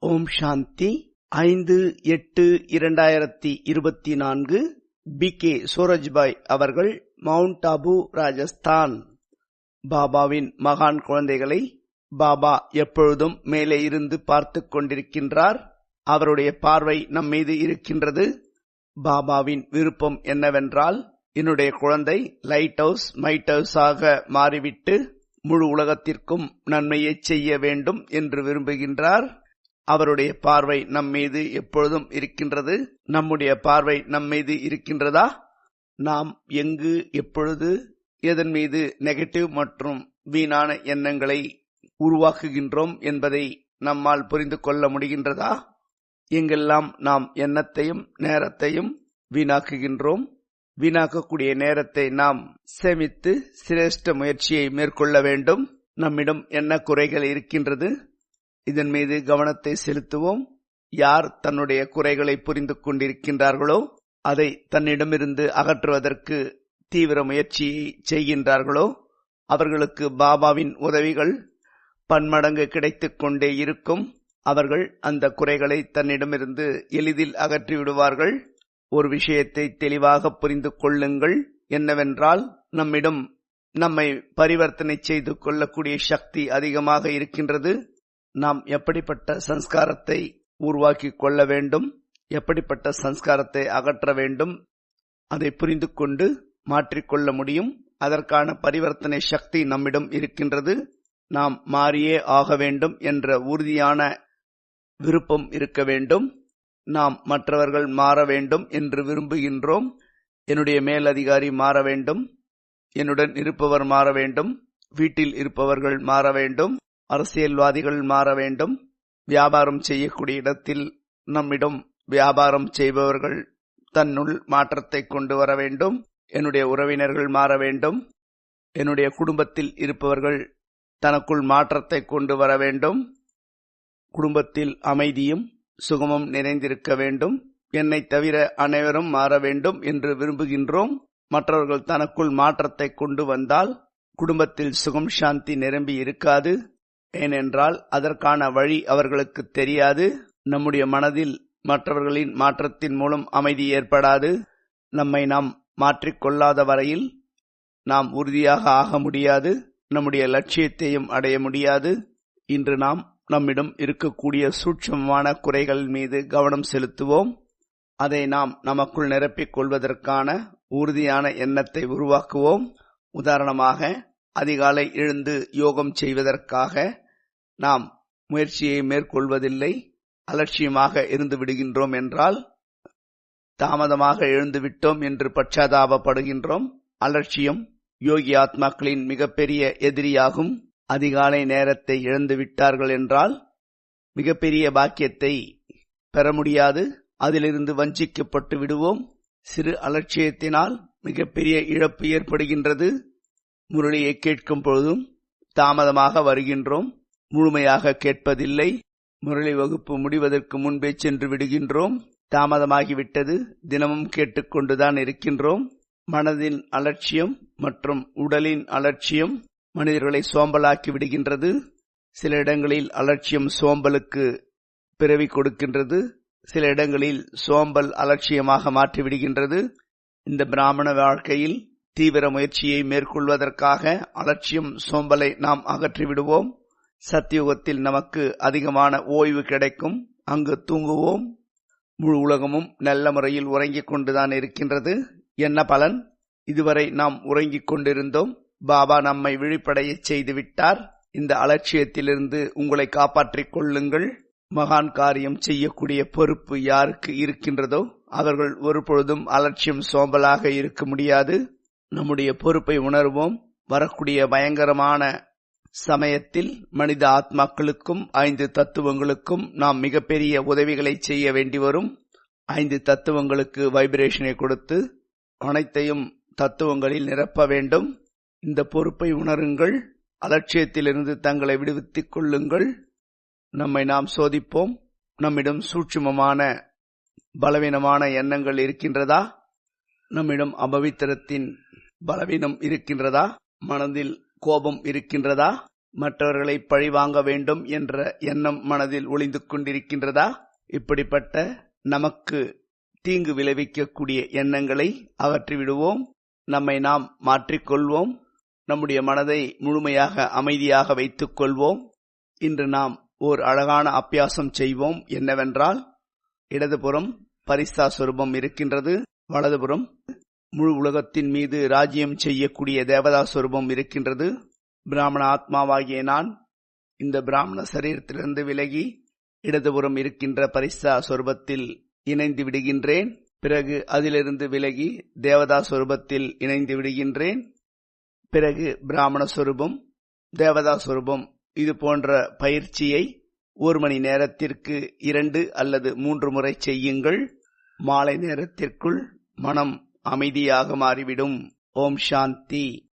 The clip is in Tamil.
ஓம் சாந்தி. ஐந்து எட்டு இரண்டாயிரத்தி இருபத்தி நான்கு பி. கே. சூரஜ்பாய் அவர்கள் மவுண்ட் அபு ராஜஸ்தான். பாபாவின் மகான் குழந்தைகளை பாபா எப்பொழுதும் மேலே இருந்து பார்த்து கொண்டிருக்கின்றார். அவருடைய பார்வை நம் மீது இருக்கின்றது. பாபாவின் விருப்பம் என்னவென்றால் என்னுடைய குழந்தை லைட் ஹவுஸ் மைட் ஹவுஸாக மாறிவிட்டு முழு உலகத்திற்கும் நன்மையை செய்ய வேண்டும் என்று விரும்புகின்றார். அவருடைய பார்வை நம் மீது எப்பொழுதும் இருக்கின்றது? நம்முடைய பார்வை நம் மீது இருக்கின்றதா? நாம் எங்கு எப்பொழுது எதன் மீது நெகட்டிவ் மற்றும் வீணான எண்ணங்களை உருவாக்குகின்றோம் என்பதை நம்மால் புரிந்து கொள்ள முடிகின்றதா? எங்கெல்லாம் நாம் எண்ணத்தையும் நேரத்தையும் வீணாக்குகின்றோம்? வீணாக்கக்கூடிய நேரத்தை நாம் சேமித்து சிரேஷ்ட முயற்சியை மேற்கொள்ள வேண்டும். நம்மிடம் என்ன குறைகள் இருக்கின்றது? இதன் மீது கவனத்தை செலுத்துவோம். யார் தன்னுடைய குறைகளை புரிந்து கொண்டிருக்கின்றார்களோ அதை தன்னிடமிருந்து அகற்றுவதற்கு தீவிர முயற்சியை செய்கின்றார்களோ அவர்களுக்கு பாபாவின் உதவிகள் பன்மடங்கு கிடைத்துக் கொண்டே இருக்கும். அவர்கள் அந்த குறைகளை தன்னிடமிருந்து எளிதில் அகற்றிவிடுவார்கள். ஒரு விஷயத்தை தெளிவாக புரிந்து கொள்ளுங்கள். என்னவென்றால் நம்மிடம் நம்மை பரிவர்த்தனை செய்து கொள்ளக்கூடிய சக்தி அதிகமாக இருக்கின்றது. நாம் எப்படிப்பட்ட சன்ஸ்காரத்தை உருவாக்கி கொள்ள வேண்டும் எப்படிப்பட்ட சன்ஸ்காரத்தை அகற்ற வேண்டும் அதை புரிந்து கொண்டு மாற்றிக்கொள்ள முடியும். அதற்கான பரிவர்த்தனை சக்தி நம்மிடம் இருக்கின்றது. நாம் மாறியே ஆக வேண்டும் என்ற உறுதியான விருப்பம் இருக்க வேண்டும். நாம் மற்றவர்கள் மாற வேண்டும் என்று விரும்புகின்றோம். என்னுடைய மேலதிகாரி மாற வேண்டும். என்னுடன் இருப்பவர் மாற வேண்டும். வீட்டில் இருப்பவர்கள் மாற வேண்டும். அரசியல்வாதிகள் மாற வேண்டும். வியாபாரம் செய்யக்கூடிய இடத்தில் நம்மிடம் வியாபாரம் செய்பவர்கள் தன்னுள் மாற்றத்தை கொண்டு வர வேண்டும். என்னுடைய உறவினர்கள் மாற வேண்டும். என்னுடைய குடும்பத்தில் இருப்பவர்கள் தனக்குள் மாற்றத்தை கொண்டு வர வேண்டும். குடும்பத்தில் அமைதியும் சுகமும் நிறைந்திருக்க வேண்டும். என்னை தவிர அனைவரும் மாற வேண்டும் என்று விரும்புகின்றோம். மற்றவர்கள் தனக்குள் மாற்றத்தை கொண்டு வந்தால் குடும்பத்தில் சுகம் சாந்தி நிரம்பி இருக்காது. ஏனென்றால் அதற்கான வழி அவர்களுக்கு தெரியாது. நம்முடைய மனதில் மற்றவர்களின் மாற்றத்தின் மூலம் அமைதி ஏற்படாது. நம்மை நாம் மாற்றிக்கொள்ளாத வரையில் நாம் உறுதியாக ஆக முடியாது. நம்முடைய லட்சியத்தையும் அடைய முடியாது. இன்று நாம் நம்மிடம் இருக்கக்கூடிய சூட்சமான குறைகள் மீது கவனம் செலுத்துவோம். அதை நாம் நமக்குள் நிரப்பிக் கொள்வதற்கான உறுதியான எண்ணத்தை உருவாக்குவோம். உதாரணமாக அதிகாலை எழுந்து யோகம் செய்வதற்காக நாம் முயற்சியை மேற்கொள்வதில்லை. அலட்சியமாக இருந்து விடுகின்றோம் என்றால் தாமதமாக எழுந்து விட்டோம் என்று பச்சாதாபப்படுகின்றோம். அலட்சியம் யோகி ஆத்மாக்களின் மிகப்பெரிய எதிரியாகும். அதிகாலை நேரத்தை இழந்து விட்டார்கள் என்றால் மிகப்பெரிய பாக்கியத்தை பெற முடியாது. அதிலிருந்து வஞ்சிக்கப்பட்டு விடுவோம். சிறு அலட்சியத்தினால் மிகப்பெரிய இழப்பு ஏற்படுகின்றது. முரளியை கேட்கும் பொழுதும் தாமதமாக வருகின்றோம். முழுமையாக கேட்பதில்லை. முரளி வகுப்பு முடிவதற்கு முன்பே சென்று விடுகின்றோம். தாமதமாகிவிட்டது. தினமும் கேட்டுக்கொண்டுதான் இருக்கின்றோம். மனதின் அலட்சியம் மற்றும் உடலின் அலட்சியம் மனிதர்களை சோம்பலாக்கி விடுகின்றது. சில இடங்களில் அலட்சியம் சோம்பலுக்கு பிறவி கொடுக்கின்றது. சில இடங்களில் சோம்பல் அலட்சியமாக மாற்றிவிடுகின்றது. இந்த பிராமண வாழ்க்கையில் தீவிர முயற்சியை மேற்கொள்வதற்காக அலட்சியம் சோம்பலை நாம் அகற்றிவிடுவோம். சத்தியுகத்தில் நமக்கு அதிகமான ஓய்வு கிடைக்கும். அங்கு தூங்குவோம். முழு உலகமும் நல்ல முறையில் உறங்கிக் கொண்டுதான் இருக்கின்றது. என்ன பலன்? இதுவரை நாம் உறங்கிக் கொண்டிருந்தோம். பாபா நம்மை விழிப்படைய செய்துவிட்டார். இந்த அலட்சியத்திலிருந்து உங்களை காப்பாற்றிக் கொள்ளுங்கள். மகான் காரியம் செய்யக்கூடிய பொறுப்பு யாருக்கு இருக்கின்றதோ அவர்கள் ஒருபொழுதும் அலட்சியம் சோம்பலாக இருக்க முடியாது. நம்முடைய பொறுப்பை உணர்வோம். வரக்கூடிய பயங்கரமான சமயத்தில் மனித ஆத்மாக்களுக்கும் ஐந்து தத்துவங்களுக்கும் நாம் மிகப்பெரிய உதவிகளை செய்ய வேண்டி வரும். ஐந்து தத்துவங்களுக்கு வைப்ரேஷனை கொடுத்து அனைத்தையும் தத்துவங்களில் நிரப்ப வேண்டும். இந்த பொறுப்பை உணருங்கள். அலட்சியத்திலிருந்து தங்களை விடுவித்துக் கொள்ளுங்கள். நம்மை நாம் சோதிப்போம். நம்மிடம் சூட்சுமமான பலவீனமான எண்ணங்கள் இருக்கின்றதா? நம்மிடம் அபவித்திரத்தின் பலவீனம் இருக்கின்றதா? மனதில் கோபம் இருக்கின்றதா? மற்றவர்களை பழிவாங்க வேண்டும் என்ற எண்ணம் மனதில் ஒளிந்து கொண்டிருக்கின்றதா? இப்படிப்பட்ட நமக்கு தீங்கு விளைவிக்கக்கூடிய எண்ணங்களை அகற்றிவிடுவோம். நம்மை நாம் மாற்றிக்கொள்வோம். நம்முடைய மனதை முழுமையாக அமைதியாக வைத்துக் கொள்வோம். இன்று நாம் ஓர் அழகான அபியாசம் செய்வோம். என்னவென்றால் இடதுபுறம் பரிசா சொரூபம் இருக்கின்றது. வலதுபுறம் முழு உலகத்தின் மீது ராஜ்யம் செய்யக்கூடிய தேவதா சொரூபம் இருக்கின்றது. பிராமண ஆத்மாவாகிய நான் இந்த பிராமண சரீரத்திலிருந்து விலகி இடதுபுறம் இருக்கின்ற பரிசா சொரூபத்தில் இணைந்து விடுகின்றேன். பிறகு அதிலிருந்து விலகி தேவதா சொரூபத்தில் இணைந்து விடுகின்றேன். பிறகு பிராமண சொரூபம் தேவதா சொரூபம் இது போன்ற பயிற்சியை ஒரு மணி நேரத்திற்கு இரண்டு அல்லது மூன்று முறை செய்யுங்கள். மாலை நேரத்திற்குள் மனம் அமைதியாக மாறிவிடும். ஓம் சாந்தி.